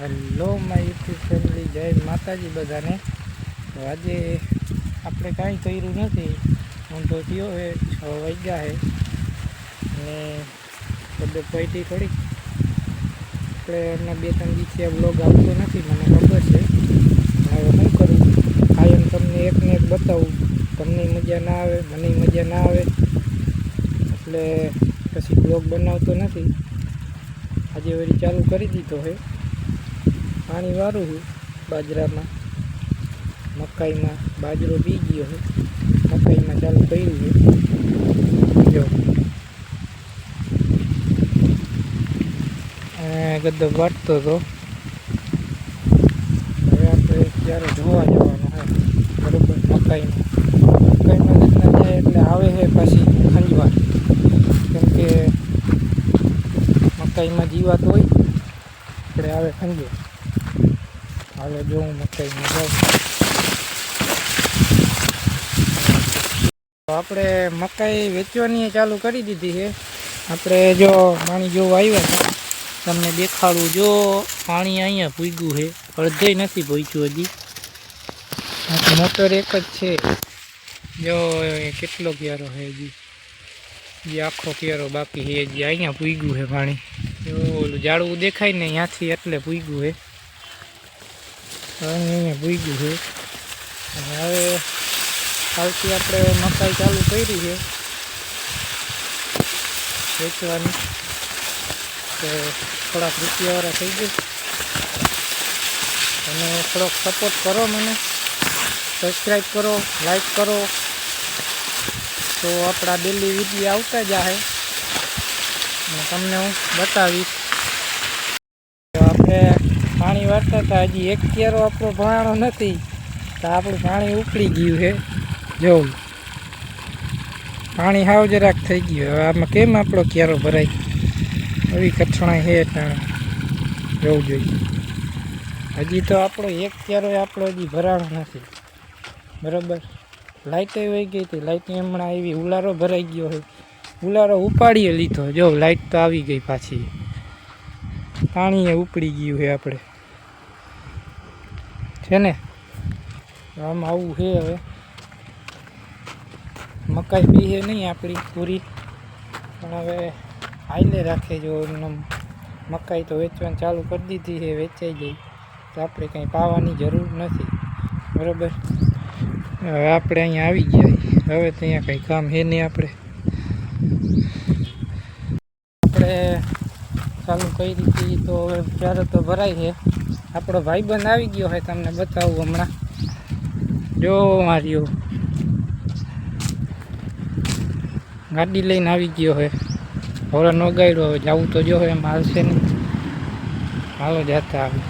Hello my YouTube family જય માતાજી બધાને. તો આજે આપણે કાંઈ કર્યું નથી. હું તો થયો હે છ વાગ્યા હે અને બધું પૈટી થોડીક. આપણે એમના બે ત્રણ દિવસે બ્લોગ આવતો નથી, મને ખબર છે. હવે શું કરું? કાયમ તમને એકને એક બતાવું. તમને મજા ના આવે, મને મજા ના આવે. એટલે પછી બ્લોગ બનાવતો નથી. આજે વળી ચાલુ કરી દીધો છે. પાણી વારું છું બાજરામાં, મકાઈમાં બાજરો બી ગયો છે મકાઈમાં ચાલુ કર્યું છે જો. ગદ્દો વાટતો હતો. હવે આપણે ત્યારે જોવા જવાનું છે. બરોબર, મકાઈમાં. મકાઈમાં એટલે આવે છે પાછી ખંજવાર કેમ કે મકાઈમાં જીવાત હોય, એટલે આવે ખંજવાર હાલો જો હું મકાઈમાં તો આપણે મકાઈ વેચવાની ચાલુ કરી દીધી છે. આપણે જો પાણી જોવા આવ્યા હતા, તમને દેખાડું, જો પાણી અહીંયા પૂગ્યું છે. અડધે નથી પૂગ્યું હજી. મોટર એક જ છે. જો કેટલો ક્યારો છે હજી. જે આખો ક્યારો બાકી છે. હજી અહીંયા પૂગ્યું છે પાણી. ઓલું ઝાડવું દેખાય ને ત્યાંથી એટલે પૂગ્યું છે. અહીંયા પૂગ્યું છે. અને હવે કાલથી આપણે મકાઈ ચાલુ કરી છે. વેચવાની. તો થોડાક રૂપિયાવાળા થઈ ગયું. અને થોડોક સપોર્ટ કરો મને. સબસ્ક્રાઈબ કરો લાઈક કરો. તો આપણા ડેલી વીડિયો આવતા જાય અને તમને હું બતાવીશ. તો આપણે વાળતા હતા, હજી એક કેરો આપણો ભરાણો નથી, તો આપણું પાણી ઉકળી ગયું છે. જોઉં પાણી હાવ જરાક થઈ ગયું. હવે આમાં કેમ આપણો ક્યારો ભરાય? એવી કઠણાઈ છે એટલે જોવું જોઈએ. હજી તો આપણો એક કેરો આપણો હજી ભરાણો નથી. બરાબર? લાઇટ વહી ગઈ હતી. લાઇટ હમણાં આવી ઉલારો ભરાઈ ગયો હોય. ઉલારો ઉપાડીએ લીધો. જો લાઇટ તો આવી ગઈ પાછી. પાણીએ ઉપડી ગયું છે આપણે. છે ને? આમ આવું છે હવે. મકાઈ બી છે નહીં આપણી પૂરી. પણ હવે હાઈલે રાખે જો એમને મકાઈ તો વેચવાનું ચાલુ કરી દીધી છે, વેચાઈ ગઈ. તો આપણે કંઈ પાવાની જરૂર નથી. બરાબર? હવે આપણે અહીંયા આવી ગયા હવે તો અહીંયા કંઈ કામ છે નહીં આપણે. આપણે ચાલુ કરી દીધી તો હવે ત્યારે તો ભરાય છે. આપણો ભાઈબંધ આવી ગયો છે તમને બતાવું હમણાં. જો માર્યો. ગાડી લઈને આવી ગયો છે હોરા ન ગાડ્યો હવે જવું તો જો એમ હાલશે નહીં. હાલો જાતા આવે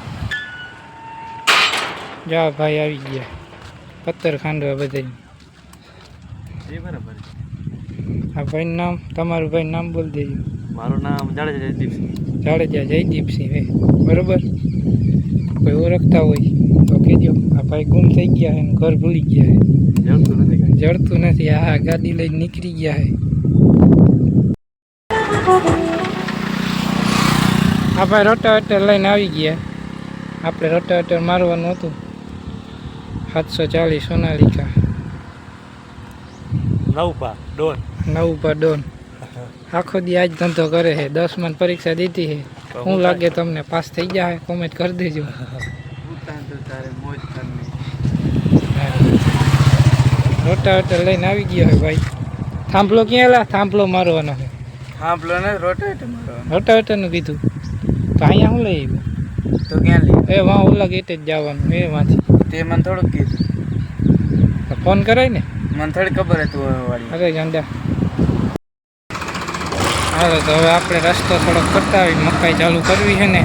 જા ભાઈ આવી ગયા. પથ્થર ખાંડવા બધા બરાબર આ ભાઈનું નામ તમારું ભાઈ નામ બોલ દેજો. મારું નામ જાડેજા જયદીપસિંહ. જાડેજા જયદીપસિંહ હે. બરોબર? કોઈ ઓળખતા હોય તો કહેજો આ ભાઈ ગુમ થઈ ગયા છે ઘર ભૂલી ગયા છે જડતું નથી આ ગાડી લઈને નીકળી ગયા છે આ ભાઈ રોટાવેટર લઈને આવી ગયા. આપણે રોટાવેટર મારવાનું હતું. સાતસો ચાલીસ સોનાલિકા. નવપા ડોન. નવ પર ડોન. આખો દી આજ ધંધો કરે છે દસ મન પરીક્ષા દીધી છે શું લાગે તમને પાસ થઈ જાય કોમેન્ટ કરી દેજો. રોટાવેટર લઈને આવી ગયો હોય ભાઈ. થાંભલો ક્યાં લા? થાંભલો મારવાનો છે થાંભલો ને ને રોટેટ મારો રોટાવેટરનું કીધું. તો અહીંયા શું લઈ આવ્યો? તો ક્યાં લઈ એ વાં ઓલા ગેટે જ જવાનું એ વાંચી તે મને થોડુંક કીધું. ફોન કરાય ને? મને થોડી ખબર હતી વાળી અરે ગાંડા હાલો તો હવે આપણે રસ્તો થોડોક કરતા આવી મકાઈ ચાલુ કરવી છે ને.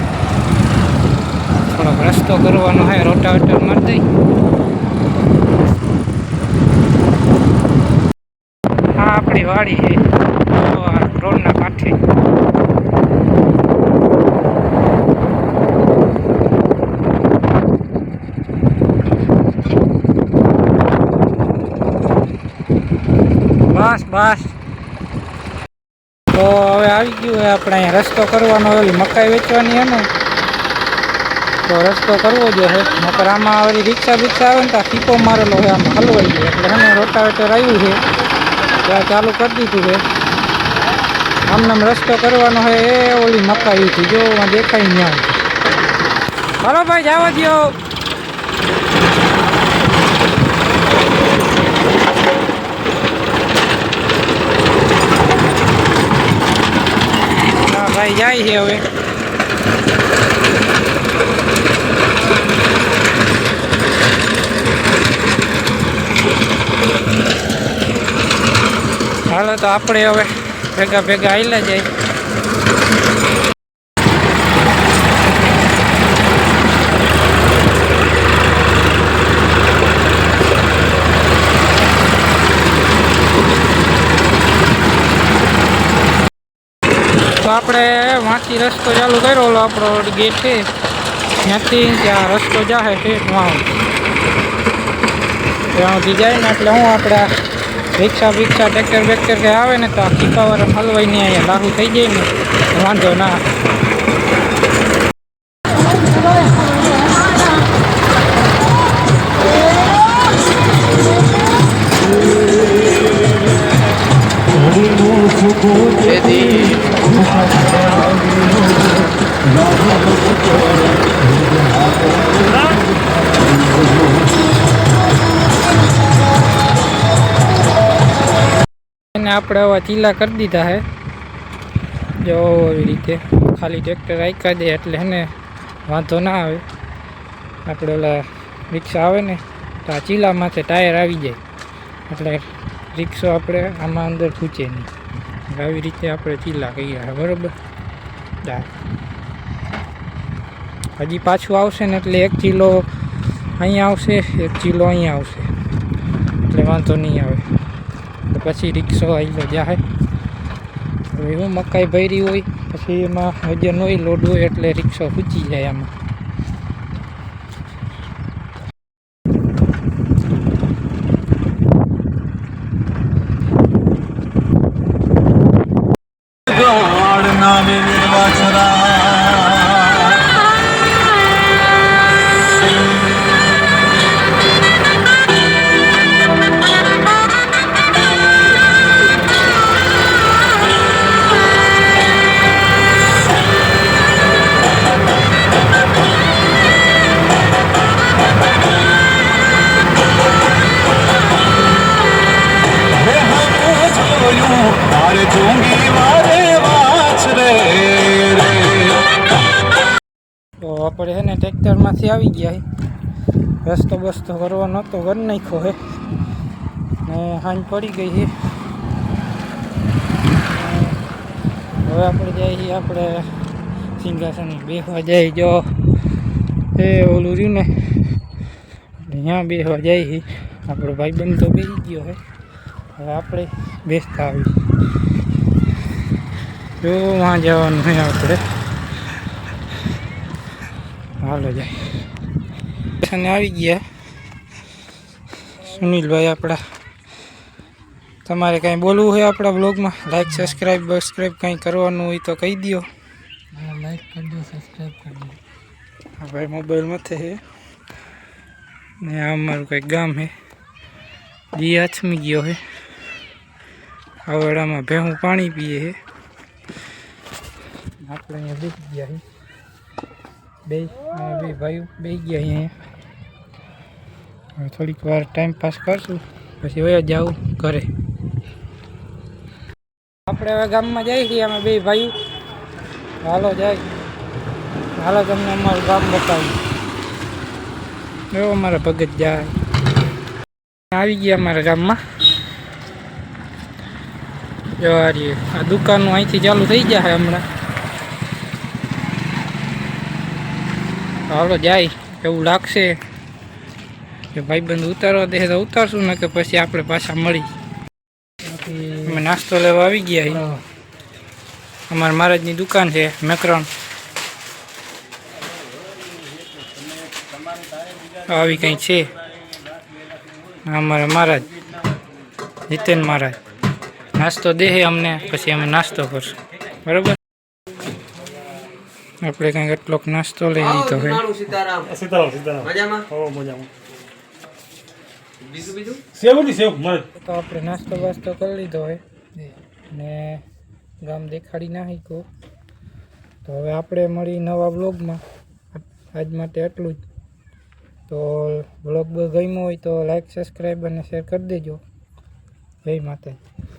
થોડોક રસ્તો કરવાનો છે રોટાવેટર મારી દઈ. હા આપણી વાડી છે. રોડના કાંઠે. બસ બસ. તો હવે આવી ગયું છે આપણે અહીંયા રસ્તો કરવાનો ઓલી મકાઈ વેચવાની હે ને તો રસ્તો કરવો જોઈએ નકર આમાં આવી રિક્ષા બિક્ષા આવે ને તો આ ટીપો મારેલો હોય આમાં હલવાઈ ગયો. એટલે એને રોટાવેટર આવ્યું છે ત્યાં ચાલુ કરી દીધું છે. આમને આમ રસ્તો કરવાનો હોય એ ઓલી મકાઈથી, જો આમાં દેખાય નહીં હાલો ભાઈ, જવા દો ભાઈ જાય છે હવે. હાલો તો આપણે હવે ભેગા ભેગા આવેલા જાય. આપણે વાંચી રસ્તો ચાલુ કર્યો ઓલો આપણો ગેટ છે. ત્યાંથી ત્યાં રસ્તો જાહે છે વાં ત્યાંથી જાય ને એટલે હું આપણે આ રિક્ષા બિક્ષા ટ્રેક્ટર બેક્ટર કે આવે ને તો આ ખીપાવાળા હલવાઈ ને અહીંયા લાગુ થઈ જાય ને તો વાંધો ના એને આપણે આવા ચીલા કરી દીધા હે. જો એવી રીતે ખાલી ટ્રેક્ટર આંકા દે એટલે એને વાંધો ના આવે. આપણે ઓલા રિક્ષા આવે ને તો આ ચીલામાંથી ટાયર આવી જાય. એટલે રિક્ષો આપણે આમાં અંદર ખૂચે નહીં. આવી રીતે આપણે ચીલા છે બરાબર. હજી પાછું આવશે ને એટલે એક ચીલો અહીંયા આવશે, એક ચીલો અહીંયા આવશે. એટલે વાંધો નહીં આવે. પછી રિક્ષો આવેલો જાય હવે એવું મકાઈ ભરી હોય, પછી એમાં વજન હોય લોડ હોય એટલે રિક્ષો ખૂચી જાય આમાં. ટ્રેક્ટરમાંથી આવી ગયા છે. રસ્તો બસ્તો કરવો નહોતો કરી નાખ્યો હે ને હાંજ પડી ગઈ છે. હવે આપણે જઈએ આપણે સિંહાસન. બેસવા જાય જો. એ ઓલું રહ્યું ને. ત્યાં બેસવા છે. આપણો ભાઈબંધ તો બેસી ગયો છે. હવે આપણે બેસતા આવી જો વાં જવાનું છે આપણે. હાલો જાય. અને આવી ગયા. સુનિલભાઈ આપણા. તમારે કાંઈ બોલવું હોય આપણા બ્લોગમાં લાઈક સબસ્ક્રાઈબ બસ્ક્રાઈબ કંઈ કરવાનું હોય તો કહી દો લાઈક કરજો સબસ્ક્રાઈબ કરજો. હા ભાઈ મોબાઈલમાં છે ને આ અમારું કંઈક ગામ છે દી આથમી ગયો છે આવડામાં ભેહું પાણી પીએ છે આપણે અહીંયા દેખી ગયા છે બે બે ભાઈઓ બે ગયા અહીંયા. હવે થોડીક વાર ટાઈમ પાસ કરશું, પછી હવે જાઉં ઘરે. આપણે હવે ગામમાં જઈએ છીએ અમે બે ભાઈઓ. હાલો જાય. હાલો તમને અમારું ગામ બતાવ્યું એવો અમારા ભગત જાય. આવી ગયા અમારા ગામમાં. જવા રહીએ આ દુકાનનું અહીંથી ચાલુ થઈ જાય હમણાં. હાલો જાય, એવું લાગશે કે ભાઈબંધ ઉતારવા દે તો ઉતારશું, ને કે પછી આપણે પાછા મળી. અમે નાસ્તો લેવા આવી ગયા અમારા મહારાજની દુકાન છે મેકરણ આવી કંઈ છે? અમારા મહારાજ, જીતેન મહારાજ. નાસ્તો દે અમને, પછી અમે નાસ્તો કરશું. બરાબર? આપણે કંઈક એટલો નાસ્તો લઈ લીધો હોય. સીતારામ. સીતારામ સીતારામ. મજામાં? હો મજામાં. બીજું બીજું? સેવની સેવ મારે તો આપણે નાસ્તો બાસ્તો કરી લીધો હોય. ને ગામ દેખાડી નાખી કહું તો હવે આપણે મળી નવા બ્લોગમાં આજ માટે એટલું જ. તો બ્લોગ ગમ્યો હોય તો લાઈક સબસ્ક્રાઈબ અને શેર કરી દેજો. જય માતાજી.